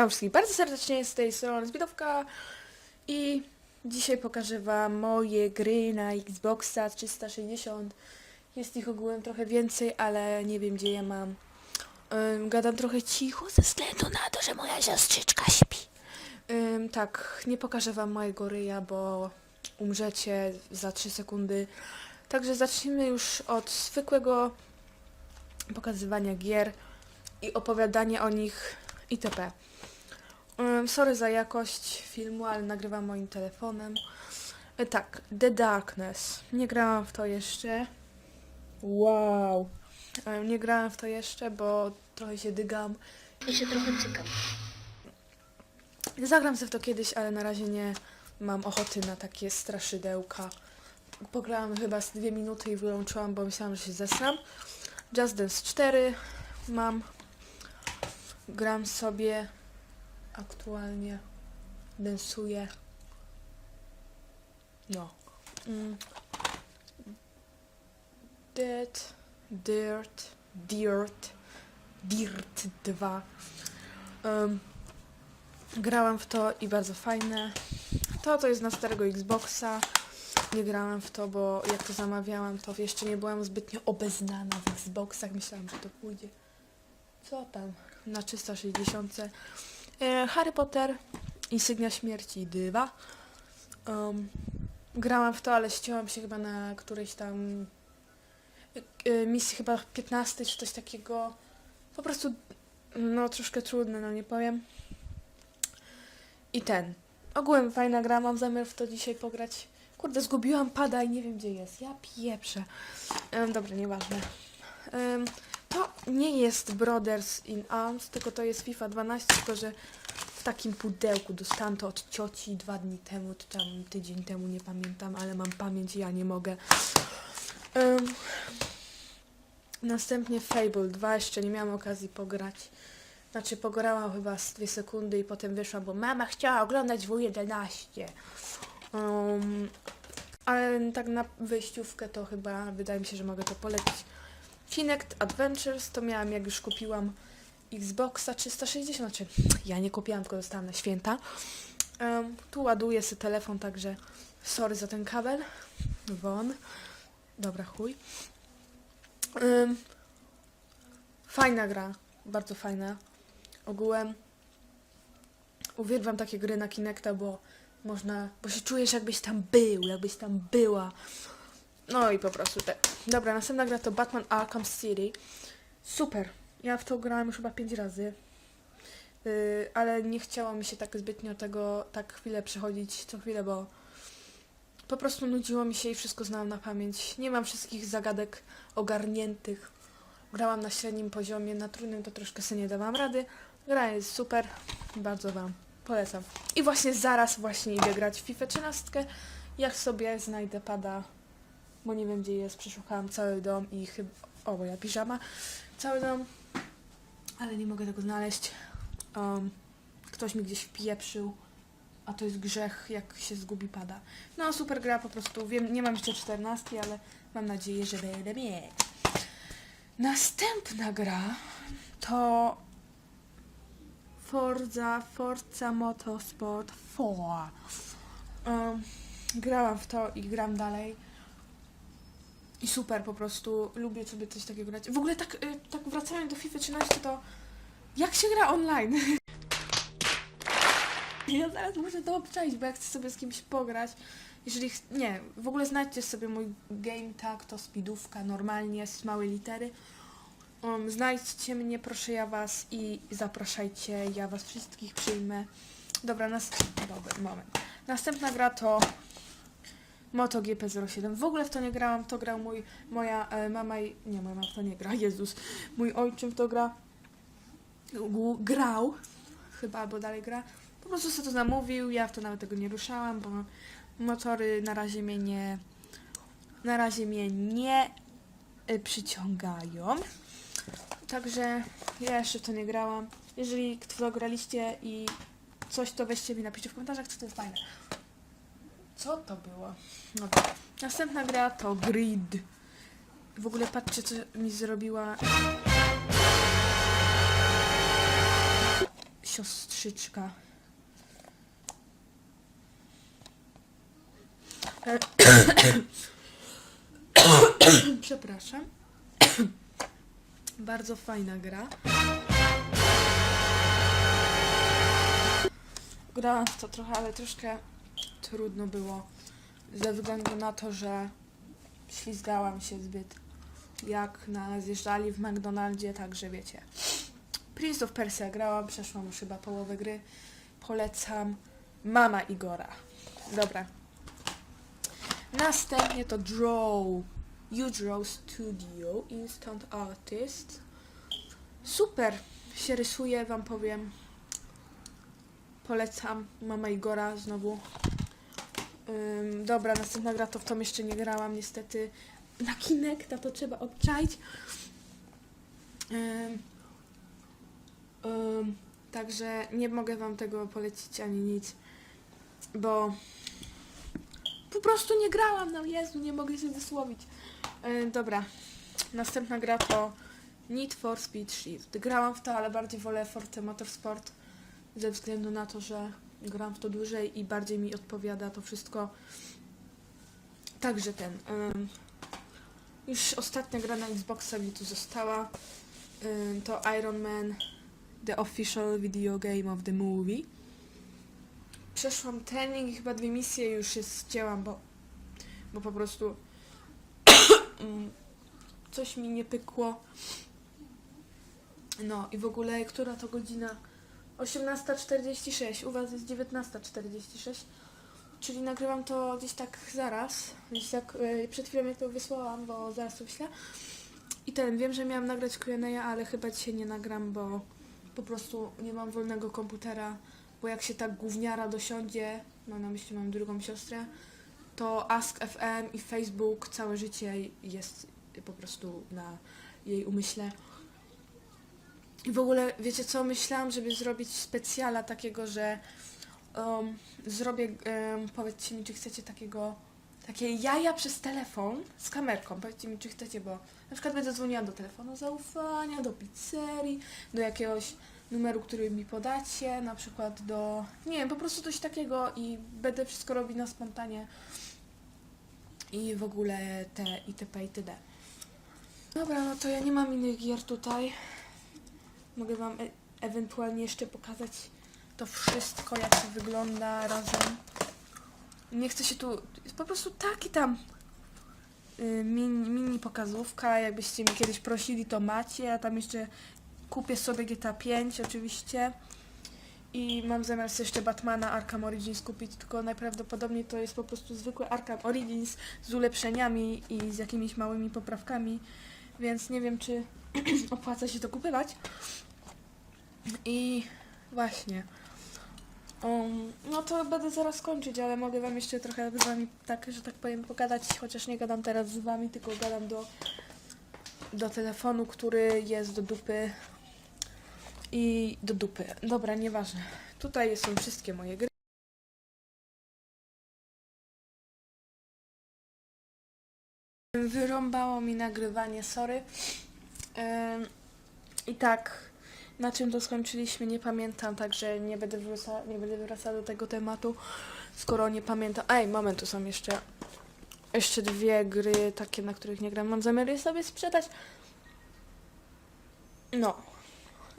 Witam wszystkich bardzo serdecznie z tej strony Zbitowka i dzisiaj pokażę wam moje gry na Xboxa 360. Jest ich ogółem trochę więcej, ale nie wiem gdzie je mam. Ym, gadam trochę cicho ze względu na to, że moja siostrzyczka śpi. Ym, tak, nie pokażę wam mojego ryja, bo umrzecie za 3 sekundy. Także zacznijmy już od zwykłego pokazywania gier i opowiadanie o nich itp. Sorry za jakość filmu, ale nagrywam moim telefonem. E, tak, The Darkness. Nie grałam w to jeszcze. Wow. Nie grałam w to jeszcze, bo trochę się dygam. I się trochę cykam. Zagram sobie w to kiedyś, ale na razie nie mam ochoty na takie straszydełka. Pograłam chyba z dwie minuty i wyłączyłam, bo myślałam, że się zesram. Just Dance 4 mam. Gram sobie aktualnie. Densuję. No. Mm. Dead, Dirt, Dirt, Dirt 2. Um, Grałam w to i bardzo fajne. To to jest na starego Xboxa. Nie grałam w to, bo jak to zamawiałam, to jeszcze nie byłam zbytnio obeznana w Xboxach. Myślałam, że to pójdzie. Co tam? Na 360. E, Harry Potter, Insygnia Śmierci 2. Um, grałam w to, ale ścięłam się chyba na którejś tam e, misji chyba 15 czy coś takiego. Po prostu no troszkę trudne, no nie powiem. I ten. Ogółem fajna gra, mam zamiar w to dzisiaj pograć. Kurde, zgubiłam pada i nie wiem gdzie jest. Ja pieprzę. Um, dobra, nieważne. Um, to nie jest Brothers in Arms, tylko to jest FIFA 12, tylko że w takim pudełku dostałam to od cioci dwa dni temu, czy tam tydzień temu, nie pamiętam, ale mam pamięć i ja nie mogę. Um, następnie Fable 2, jeszcze nie miałam okazji pograć. Znaczy pograłam chyba z dwie sekundy i potem wyszłam, bo mama chciała oglądać W11. Um, ale tak na wyjściówkę to chyba wydaje mi się, że mogę to polecić. Kinect Adventures to miałam jak już kupiłam Xboxa 360, znaczy ja nie kupiłam, tylko dostałam na święta. Um, tu ładuję sobie telefon, także sorry za ten kabel. Won. Dobra, chuj. Um, fajna gra, bardzo fajna. Ogółem uwielbiam takie gry na Kinecta, bo można, bo się czujesz jakbyś tam był, jakbyś tam była. No i po prostu te. Dobra, następna gra to Batman Arkham City. Super. Ja w to grałam już chyba pięć razy. Yy, ale nie chciało mi się tak zbytnio tego tak chwilę przechodzić co chwilę, bo po prostu nudziło mi się i wszystko znałam na pamięć. Nie mam wszystkich zagadek ogarniętych. Grałam na średnim poziomie, na trudnym to troszkę sobie nie dawałam rady. Gra jest super, bardzo Wam polecam. I właśnie zaraz właśnie idę grać w FIFA 13. Jak sobie znajdę pada, bo nie wiem gdzie jest, przeszukałam cały dom i chyba... O, moja piżama. Cały dom, ale nie mogę tego znaleźć. Um, ktoś mi gdzieś wpieprzył, a to jest grzech, jak się zgubi pada. No, super gra po prostu. Wiem, nie mam jeszcze 14, ale mam nadzieję, że będę mieć. Następna gra to Forza, Forza Motorsport 4. Um, grałam w to i gram dalej. I super po prostu, lubię sobie coś takiego grać. W ogóle tak, y, tak wracając do FIFA 13 to jak się gra online? Ja zaraz muszę to obczaić, bo ja chcę sobie z kimś pograć. Jeżeli, nie, w ogóle znajdźcie sobie mój game tag, to speedówka, normalnie, z małej litery. Um, znajdźcie mnie, proszę ja was i zapraszajcie, ja was wszystkich przyjmę. Dobra, nas... Dobry, moment. Następna gra to MotoGP 07. W ogóle w to nie grałam, to grał mój, moja e, mama i... Nie, moja mama w to nie gra, Jezus. Mój ojczym w to gra... Grał, chyba, albo dalej gra. Po prostu sobie to zamówił, ja w to nawet tego nie ruszałam, bo motory na razie mnie nie... Na razie mnie nie y, przyciągają. Także ja jeszcze w to nie grałam. Jeżeli w to graliście i coś, to weźcie mi napiszcie w komentarzach, co to jest fajne. Co to było? No to. Następna gra to Grid. W ogóle patrzcie, co mi zrobiła siostrzyczka. Przepraszam. Bardzo fajna gra. W to trochę, ale troszkę trudno było. Ze względu na to, że ślizgałam się zbyt jak na zjeżdżali w McDonaldzie, także wiecie. Prince of Persia grałam, przeszłam już chyba połowę gry. Polecam Mama Igora. Dobra. Następnie to Draw. You Draw Studio, Instant Artist. Super się rysuje, wam powiem. Polecam Mama Igora znowu. Dobra, następna gra to w tą jeszcze nie grałam niestety. Na Kinecta to trzeba obczaić. Także nie mogę wam tego polecić ani nic, bo po prostu nie grałam, no Jezu, nie mogę się wysłowić. Dobra, następna gra to Need for Speed Shift. Grałam w to, ale bardziej wolę Forza Motorsport ze względu na to, że gram w to dłużej i bardziej mi odpowiada to wszystko. Także ten. ym, już ostatnia gra na Xboxa mi tu została. Ym, to Iron Man The Official Video Game of the Movie. Przeszłam trening i chyba dwie misje już się zcięłam, bo, bo po prostu ym, coś mi nie pykło. No i w ogóle, która to godzina? 18.46, u Was jest 19.46, czyli nagrywam to gdzieś tak zaraz, gdzieś tak y, przed chwilą jak to wysłałam, bo zaraz to wyślę. I ten, wiem, że miałam nagrać Q&A, ale chyba dzisiaj nie nagram, bo po prostu nie mam wolnego komputera, bo jak się tak gówniara dosiądzie, mam na myśli moją drugą siostrę, to Ask FM i Facebook całe życie jest po prostu na jej umyśle. I w ogóle, wiecie co, myślałam, żeby zrobić specjala takiego, że um, zrobię, um, powiedzcie mi, czy chcecie takiego, takie jaja przez telefon z kamerką, powiedzcie mi, czy chcecie, bo na przykład będę dzwoniła do telefonu zaufania, do pizzerii, do jakiegoś numeru, który mi podacie, na przykład do, nie wiem, po prostu coś takiego i będę wszystko robić na spontanie i w ogóle te itp. itd. Dobra, no to ja nie mam innych gier tutaj. Mogę Wam e- ewentualnie jeszcze pokazać to wszystko, jak to wygląda razem. Nie chcę się tu... Jest po prostu taki tam y, mini, mini pokazówka. Jakbyście mi kiedyś prosili, to macie. A tam jeszcze kupię sobie GTA 5 oczywiście. I mam zamiar jeszcze Batmana Arkham Origins kupić, tylko najprawdopodobniej to jest po prostu zwykły Arkham Origins z ulepszeniami i z jakimiś małymi poprawkami, więc nie wiem, czy opłaca się to kupywać. I właśnie. Um, no to będę zaraz kończyć, ale mogę wam jeszcze trochę z wami tak, że tak powiem, pogadać, chociaż nie gadam teraz z wami, tylko gadam do, do telefonu, który jest do dupy i do dupy. Dobra, nieważne. Tutaj są wszystkie moje gry. Wyrąbało mi nagrywanie, sorry. I tak, na czym to skończyliśmy, nie pamiętam, także nie będę, wraca, nie będę wracała do tego tematu, skoro nie pamiętam. Ej, moment, tu są jeszcze, jeszcze dwie gry takie, na których nie gram. Mam zamiar je sobie sprzedać. No.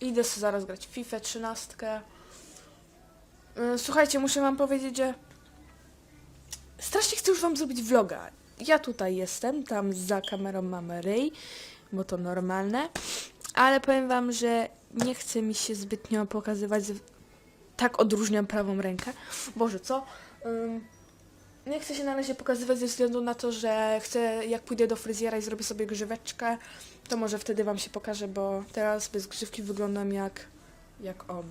Idę sobie zaraz grać FIFA 13. Yy, Słuchajcie, muszę wam powiedzieć, że strasznie chcę już wam zrobić vloga. Ja tutaj jestem, tam za kamerą mamy ryj, bo to normalne. Ale powiem wam, że nie chce mi się zbytnio pokazywać. Tak odróżniam prawą rękę. Boże, co? Ym, nie chcę się na razie pokazywać ze względu na to, że chcę, jak pójdę do fryzjera i zrobię sobie grzyweczkę, to może wtedy wam się pokażę, bo teraz bez grzywki wyglądam jak, jak on.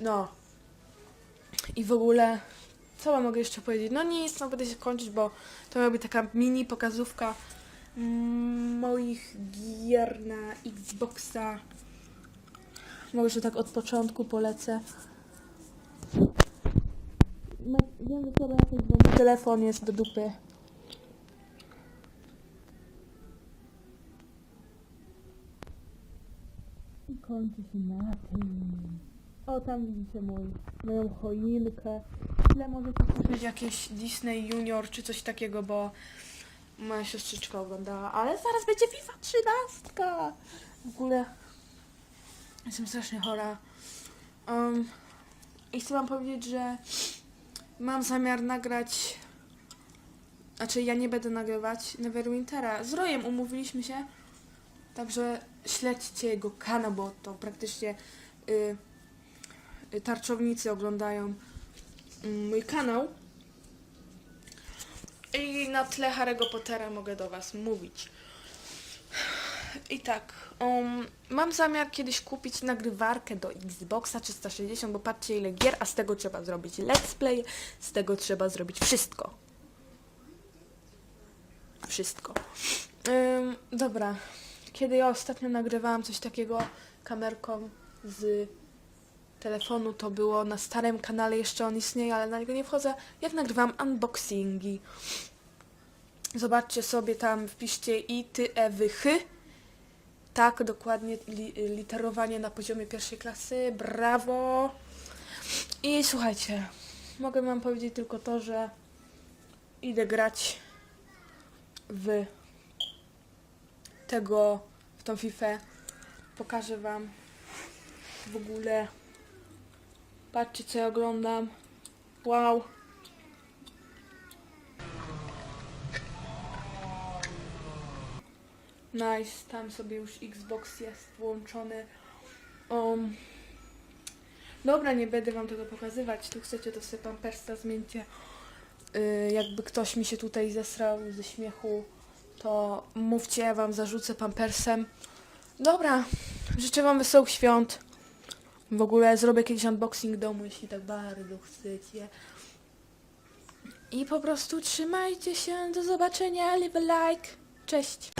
No. I w ogóle, co wam mogę jeszcze powiedzieć? No nic, no będę się kończyć, bo to miała być taka mini pokazówka mm, moich gier na Xboxa. Może tak od początku polecę. No, telefon jest do dupy. kończy się na tym. O, tam widzicie mój, moją choinkę. Ile możecie kupić jakieś Disney Junior czy coś takiego, bo moja siostrzyczka oglądała, ale zaraz będzie FIFA 13. W ogóle jestem strasznie chora. Um, I chcę wam powiedzieć, że mam zamiar nagrać znaczy ja nie będę nagrywać Neverwintera. Z Rojem umówiliśmy się, także śledźcie jego kanał, bo to praktycznie y, y, tarczownicy oglądają y, mój kanał. I na tle Harry'ego Pottera mogę do was mówić. I tak, um, mam zamiar kiedyś kupić nagrywarkę do Xboxa 360, bo patrzcie ile gier, a z tego trzeba zrobić let's play, z tego trzeba zrobić wszystko wszystko. Ym, dobra, kiedy ja ostatnio nagrywałam coś takiego kamerką z telefonu, to było na starym kanale, jeszcze on istnieje, ale na niego nie wchodzę, jak nagrywam unboxingi. Zobaczcie sobie tam, wpiszcie i ty, e, wy, chy. Tak, dokładnie, li, literowanie na poziomie pierwszej klasy, brawo. I słuchajcie, mogę wam powiedzieć tylko to, że idę grać w tego, w tą FIFA. Pokażę wam w ogóle. Patrzcie co ja oglądam. Wow. Nice, tam sobie już Xbox jest włączony. Um, dobra, nie będę wam tego pokazywać. Tu chcecie, to sobie pampersa zmieńcie. Y, jakby ktoś mi się tutaj zesrał ze śmiechu, to mówcie, ja wam zarzucę pampersem. Dobra, życzę wam wesołych świąt. W ogóle zrobię kiedyś unboxing domu, jeśli tak bardzo chcecie. I po prostu trzymajcie się, do zobaczenia, leave a like. Cześć!